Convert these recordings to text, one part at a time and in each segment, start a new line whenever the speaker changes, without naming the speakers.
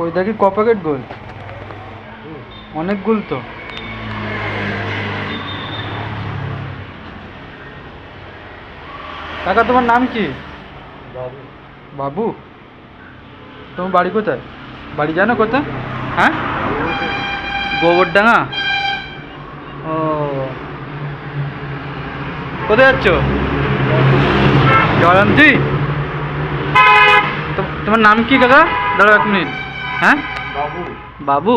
ওই দেখি ক প্যাকেট গোল? অনেক গোল তো। কাকা তোমার নাম কি?
বাবু।
তোমার বাড়ি কোথায়? বাড়ি জানো কোথায়? হ্যাঁ? গোবরডাঙ্গা? ও। কোথায় যাচ্ছ? জয়ন্তী তোমার নাম কি কাকা? দাঁড়াও এক মিনিট। হ্যাঁ?
বাবু।
বাবু?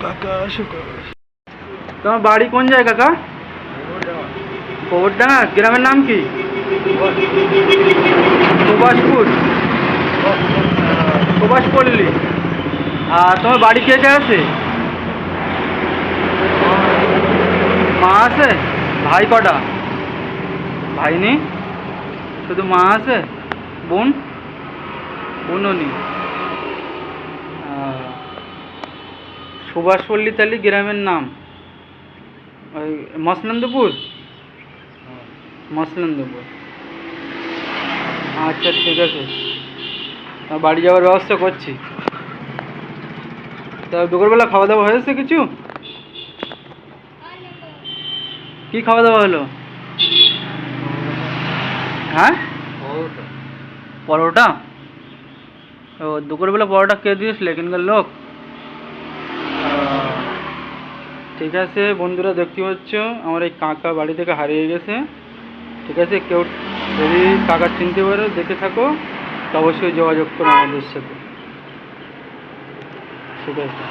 কাকা তোমার বাড়ি কোন জায়গায় কাকা? গোবরডাঙ্গা গ্রামের নাম কি? সুভাষপুর। সুভাষপল্লী। আর তোমার বাড়ি কে কে আছে? মা আছে? ভাই কটা? ভাই নেই শুধু মা আছে, বোন, বোনও নেই। সুভাষপল্লী তালি গ্রামের নাম। ওই মসনন্দপুর? মসনন্দপুর। আচ্ছা ঠিক আছে। বাড়ি যাওয়ার ব্যবস্থা করছি। তা দুপুরবেলা খাওয়া দাওয়া হয়েছে কিছু? কি খাওয়া দাওয়া হলো? হ্যাঁ? পরোটা। ও দুপুরবেলা পরোটা কে দিয়েছিল এখানকার লোক? ঠিক আছে বন্ধুরা দেখতে পাচ্ছ আমার এই কাকা বাড়ি থেকে হারিয়ে গেছে। ঠিক আছে কেউ যদি কাকা চিনতে পারো দেখে থাকো তো অবশ্যই যোগাযোগ করো আমাদের সাথে। ঠিক আছে।